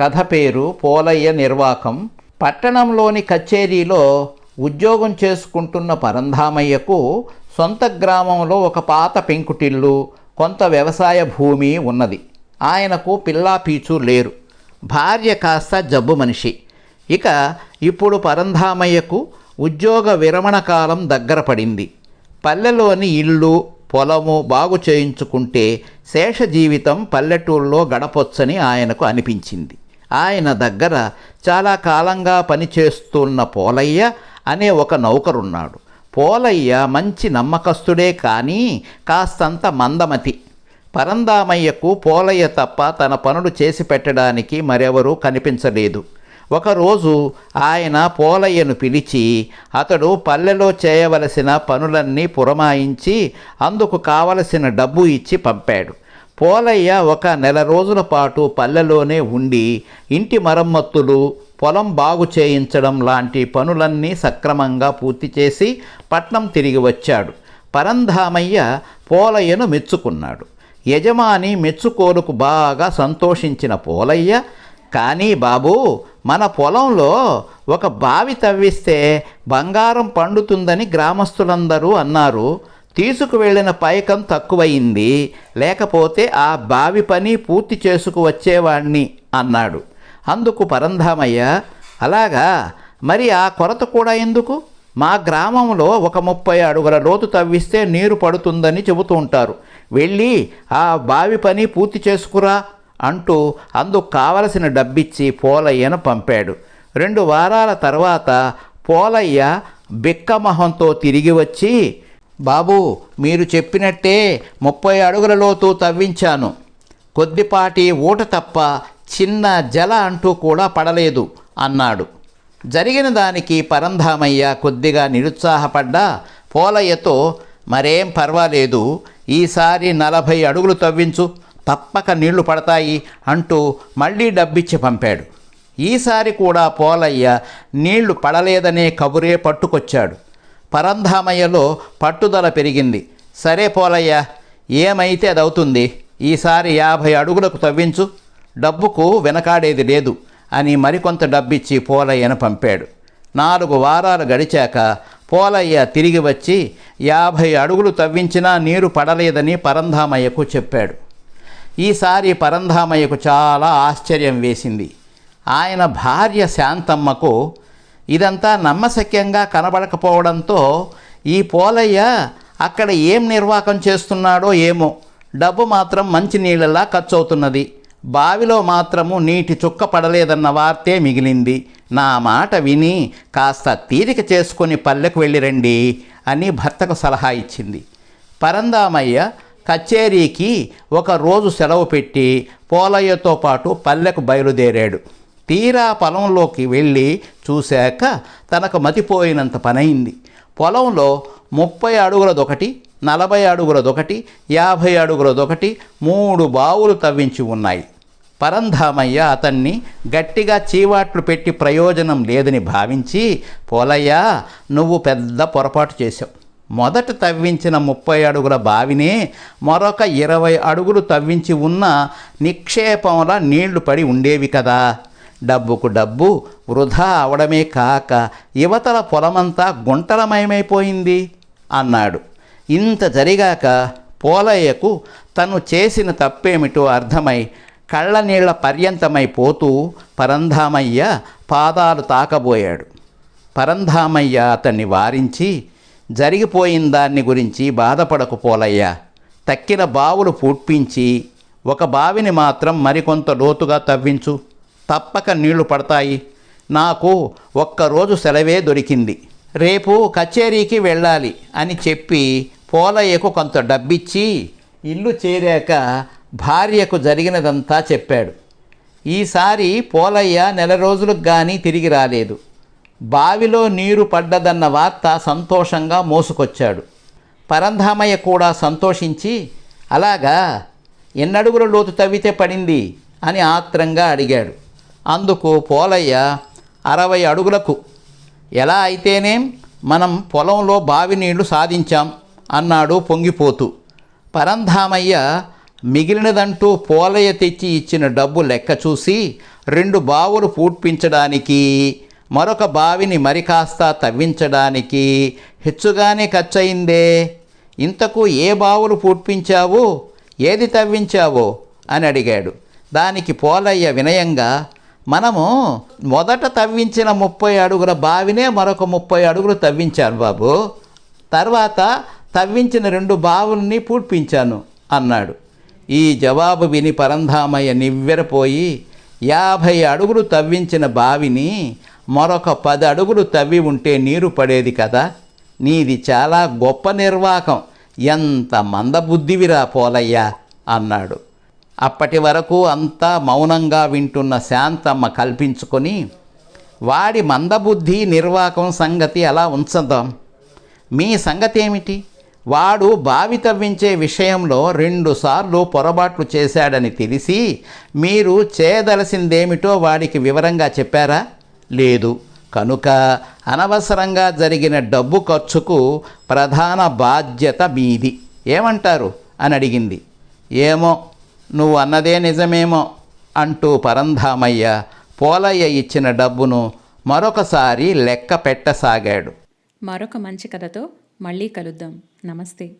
కథ పేరు పోలయ్య నిర్వాకం. పట్టణంలోని కచేరీలో ఉద్యోగం చేసుకుంటున్న పరంధామయ్యకు సొంత గ్రామంలో ఒక పాత పెంకుటిల్లు కొంత వ్యవసాయ భూమి ఉన్నది. ఆయనకు పిల్లా పీచు లేరు. భార్య కాస్త జబ్బు మనిషి. ఇక ఇప్పుడు పరంధామయ్యకు ఉద్యోగ విరమణ కాలం దగ్గర పడింది. పల్లెలోని ఇల్లు పొలము బాగు చేయించుకుంటే శేష జీవితం పల్లెటూళ్ళలో గడపొచ్చని ఆయనకు అనిపించింది. ఆయన దగ్గర చాలా కాలంగా పనిచేస్తున్న పోలయ్య అనే ఒక నౌకరున్నాడు. పోలయ్య మంచి నమ్మకస్తుడే కానీ కాస్తంత మందమతి. పరందామయ్యకు పోలయ్య తప్ప తన పనులు చేసి పెట్టడానికి మరెవరూ కనిపించలేదు. ఒకరోజు ఆయన పోలయ్యను పిలిచి అతడు పల్లెలో చేయవలసిన పనులన్నీ పురమాయించి అందుకు కావలసిన డబ్బు ఇచ్చి పంపాడు. పోలయ్య ఒక నెల రోజుల పాటు పల్లెలోనే ఉండి ఇంటి మరమ్మత్తులు పొలం బాగు చేయించడం లాంటి పనులన్నీ సక్రమంగా పూర్తి చేసి పట్నం తిరిగి వచ్చాడు. పరంధామయ్య పోలయ్యను మెచ్చుకున్నాడు. యజమాని మెచ్చుకోలుకు బాగా సంతోషించిన పోలయ్య కానీ బాబు మన పొలంలో ఒక బావి తవ్విస్తే బంగారం పండుతుందని గ్రామస్తులందరూ అన్నారు. తీసుకువెళ్ళిన పైకం తక్కువయింది లేకపోతే ఆ బావి పని పూర్తి చేసుకువచ్చేవాణ్ణి అన్నాడు. అందుకు పరంధామయ్య అలాగా? మరి ఆ కొరత కూడా ఎందుకు? మా గ్రామంలో ఒక ముప్పై అడుగుల లోతు తవ్విస్తే నీరు పడుతుందని చెబుతూ ఉంటారు. వెళ్ళి ఆ బావి పని పూర్తి చేసుకురా అంటూ అందుకు కావలసిన డబ్బిచ్చి పోలయ్యను పంపాడు. రెండు వారాల తర్వాత పోలయ్య బిక్కమొహంతో తిరిగి వచ్చి బాబు మీరు చెప్పినట్టే ముప్పై అడుగుల లోతు తవ్వించాను. కొద్దిపాటి ఊట తప్ప చిన్న జల అంటూ కూడా పడలేదు అన్నాడు. జరిగిన దానికి పరంధామయ్య కొద్దిగా నిరుత్సాహపడ్డా పోలయ్యతో మరేం పర్వాలేదు ఈసారి నలభై అడుగులు తవ్వించు తప్పక నీళ్ళు పడతాయి అంటూ మళ్ళీ డబ్బిచ్చి పంపాడు. ఈసారి కూడా పోలయ్య నీళ్ళు పడలేదనే కబురే పట్టుకొచ్చాడు. పరంధామయ్యలో పట్టుదల పెరిగింది. సరే పోలయ్య ఏమైతే అది అవుతుంది ఈసారి యాభై అడుగులకు తవ్వించు. డబ్బుకు వెనకాడేది లేదు అని మరికొంత డబ్బిచ్చి పోలయ్యను పంపాడు. నాలుగు వారాలు గడిచాక పోలయ్య తిరిగి వచ్చి యాభై అడుగులు తవ్వించినా నీరు పడలేదని పరంధామయ్యకు చెప్పాడు. ఈసారి పరంధామయ్యకు చాలా ఆశ్చర్యం వేసింది. ఆయన భార్య శాంతమ్మకు ఇదంతా నమ్మశక్యంగా కనబడకపోవడంతో ఈ పోలయ్య అక్కడ ఏం నిర్వాకం చేస్తున్నాడో ఏమో. డబ్బు మాత్రం మంచి నీళ్ళలా ఖర్చు అవుతున్నది బావిలో మాత్రము నీటి చుక్క పడలేదన్న వార్తే మిగిలింది. నా మాట విని కాస్త తీరిక చేసుకొని పల్లెకు వెళ్ళిరండి అని భర్తకు సలహా ఇచ్చింది. పరందామయ్య కచేరీకి ఒక రోజు సెలవు పెట్టి పోలయ్యతో పాటు పల్లెకు బయలుదేరాడు. తీరా పొలంలోకి వెళ్ళి చూశాక తనకు మతిపోయినంత పనైంది. పొలంలో ముప్పై అడుగులదొకటి నలభై అడుగులదొకటి యాభై అడుగులదొకటి మూడు బావులు తవ్వించి ఉన్నాయి. పరంధామయ్య అతన్ని గట్టిగా చీవాట్లు పెట్టి ప్రయోజనం లేదని భావించి పోలయ్యా నువ్వు పెద్ద పొరపాటు చేశావు. మొదట తవ్వించిన ముప్పై అడుగుల బావినే మరొక ఇరవై అడుగులు తవ్వించి ఉన్న నిక్షేపంలా నీళ్ళు పడి ఉండేవి కదా. డబ్బుకు డబ్బు వృధా అవడమే కాక యువతల పొలమంతా గుంటలమయమైపోయింది అన్నాడు. ఇంత జరిగాక పోలయ్యకు తను చేసిన తప్పేమిటో అర్థమై కళ్ళనీళ్ళ పర్యంతమైపోతూ పరంధామయ్య పాదాలు తాకబోయాడు. పరంధామయ్య అతన్ని వారించి జరిగిపోయిన దాన్ని గురించి బాధపడకు పోలయ్య. తక్కిన బావులు పూడ్పించి ఒక బావిని మాత్రం మరికొంత లోతుగా తవ్వించు. తప్పక నీళ్ళు పడతాయి. నాకు ఒక్కరోజు సెలవే దొరికింది. రేపు కచేరీకి వెళ్ళాలి అని చెప్పి పోలయ్యకు కొంత డబ్బిచ్చి ఇల్లు చేరాక భార్యకు జరిగినదంతా చెప్పాడు. ఈసారి పోలయ్య నెల రోజులకు కానీ తిరిగి రాలేదు. బావిలో నీరు పడ్డదన్న వార్త సంతోషంగా మోసుకొచ్చాడు. పరంధామయ్య కూడా సంతోషించి అలాగా ఎన్నడుగుల లోతు తవ్వితే పడింది? అని ఆత్రంగా అడిగాడు. అందుకు పోలయ్య అరవై అడుగులకు ఎలా అయితేనేం మనం పొలంలో బావి నీళ్ళు సాధించాం అన్నాడు పొంగిపోతూ. పరంధామయ్య మిగిలినదంటూ పోలయ్య తెచ్చి ఇచ్చిన డబ్బు లెక్క చూసి రెండు బావులు పూడ్పించడానికి మరొక బావిని మరి కాస్త తవ్వించడానికి హెచ్చుగానే ఖర్చయిందే. ఇంతకు ఏ బావులు పూడ్పించావు? ఏది తవ్వించావో? అని అడిగాడు. దానికి పోలయ్య వినయంగా మనము మొదట తవ్వించిన ముప్పై అడుగుల బావినే మరొక ముప్పై అడుగులు తవ్వించాను బాబు. తర్వాత తవ్వించిన రెండు బావుల్ని పూడ్పించాను అన్నాడు. ఈ జవాబు విని పరంధామయ్య నివ్వెరపోయి యాభై అడుగులు తవ్వించిన బావిని మరొక పది అడుగులు తవ్వి ఉంటే నీరు పడేది కదా. నీది చాలా గొప్ప నిర్వాకం. ఎంత మందబుద్ధివిరా పోలయ్యా అన్నాడు. అప్పటి వరకు అంతా మౌనంగా వింటున్న శాంతమ్మ కల్పించుకొని వాడి మందబుద్ధి నిర్వాకం సంగతి అలా ఉంచదాం మీ సంగతి ఏమిటి వాడు బావి తవ్వించే విషయంలో రెండుసార్లు పొరపాట్లు చేశాడని తెలిసి మీరు చేయదలసిందేమిటో వాడికి వివరంగా చెప్పారా? లేదు. కనుక అనవసరంగా జరిగిన డబ్బు ఖర్చుకు ప్రధాన బాధ్యత మీది. ఏమంటారు? అని అడిగింది. ఏమో. నువ్వు అన్నదే నిజమేమో అంటూ పరంధామయ్య పోలయ్య ఇచ్చిన డబ్బును మరొకసారి లెక్క పెట్టసాగాడు. మరొక మంచి కథతో మళ్ళీ కలుద్దాం. నమస్తే.